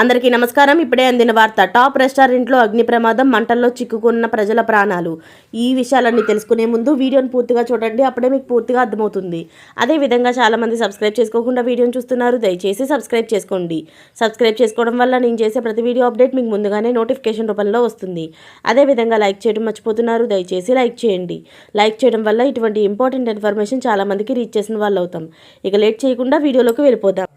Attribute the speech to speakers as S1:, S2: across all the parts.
S1: అందరికీ నమస్కారం. ఇప్పుడే అందిన వార్త టాప్ రెస్టారెంట్లో అగ్ని ప్రమాదం మంటల్లో చిక్కుకున్న ప్రజల ప్రాణాలు. ఈ విషయాలన్నీ తెలుసుకునే ముందు వీడియోని పూర్తిగా చూడండి అప్పుడే మీకు పూర్తిగా అర్థమవుతుంది. అదేవిధంగా చాలామంది సబ్స్క్రైబ్ చేసుకోకుండా వీడియోని చూస్తున్నారు దయచేసి సబ్స్క్రైబ్ చేసుకోండి. సబ్స్క్రైబ్ చేసుకోవడం వల్ల నేను చేసే ప్రతి వీడియో అప్డేట్ మీకు ముందుగానే నోటిఫికేషన్ రూపంలో వస్తుంది. అదేవిధంగా లైక్ చేయడం మర్చిపోతున్నారు దయచేసి లైక్ చేయండి. లైక్ చేయడం వల్ల ఇటువంటి ఇంపార్టెంట్ ఇన్ఫర్మేషన్ చాలామందికి రీచ్ చేసిన వాళ్ళు అవుతాం ఇక లేట్ చేయకుండా వీడియోలోకి వెళ్ళిపోదాం.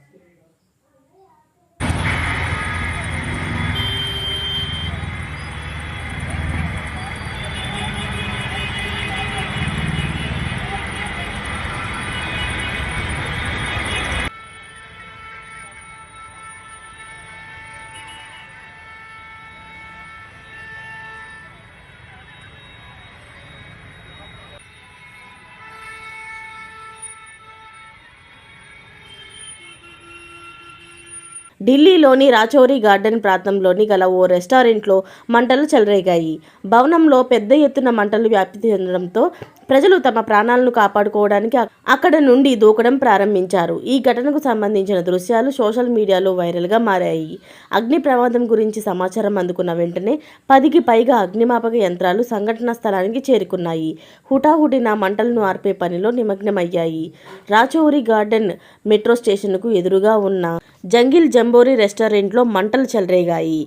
S1: ఢిల్లీలోని రాచౌరి గార్డెన్ ప్రాంతంలోని గల ఓ రెస్టారెంట్లో మంటలు చెలరేగాయి. భవనంలో పెద్ద ఎత్తున మంటలు వ్యాప్తి చెందడంతో ప్రజలు తమ ప్రాణాలను కాపాడుకోవడానికి అక్కడ నుండి దూకడం ప్రారంభించారు. ఈ ఘటనకు సంబంధించిన దృశ్యాలు సోషల్ మీడియాలో వైరల్గా మారాయి. అగ్ని ప్రమాదం గురించి సమాచారం అందుకున్న వెంటనే పదికి పైగా అగ్నిమాపక యంత్రాలు సంఘటనా స్థలానికి చేరుకున్నాయి. హుటాహుటిన మంటలను ఆర్పే పనిలో నిమగ్నమయ్యాయి. రాచౌరి గార్డెన్ మెట్రో స్టేషన్కు ఎదురుగా ఉన్న జంగిల్ జంబోరి రెస్టారెంట్లో మంటలు చెలరేగాయి.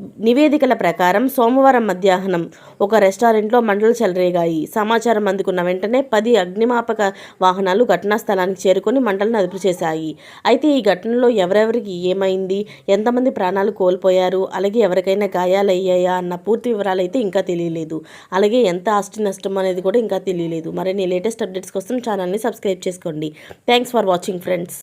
S1: నివేదికల ప్రకారం సోమవారం మధ్యాహ్నం ఒక రెస్టారెంట్లో మంటలు చెలరేగాయి. సమాచారం అందుకున్న వెంటనే పది అగ్నిమాపక వాహనాలు ఘటనా స్థలానికి చేరుకొని మంటలను అదుపు చేశాయి. అయితే ఈ ఘటనలో ఎవరెవరికి ఏమైంది? ఎంతమంది ప్రాణాలు కోల్పోయారు? అలాగే ఎవరికైనా గాయాలయ్యాయా అన్న పూర్తి వివరాలు అయితే ఇంకా తెలియలేదు. అలాగే ఎంత ఆస్తి నష్టం అనేది కూడా ఇంకా తెలియలేదు. మరిన్ని లేటెస్ట్ అప్డేట్స్ కోసం ఛానల్ని సబ్స్క్రైబ్ చేసుకోండి. Thanks for watching friends.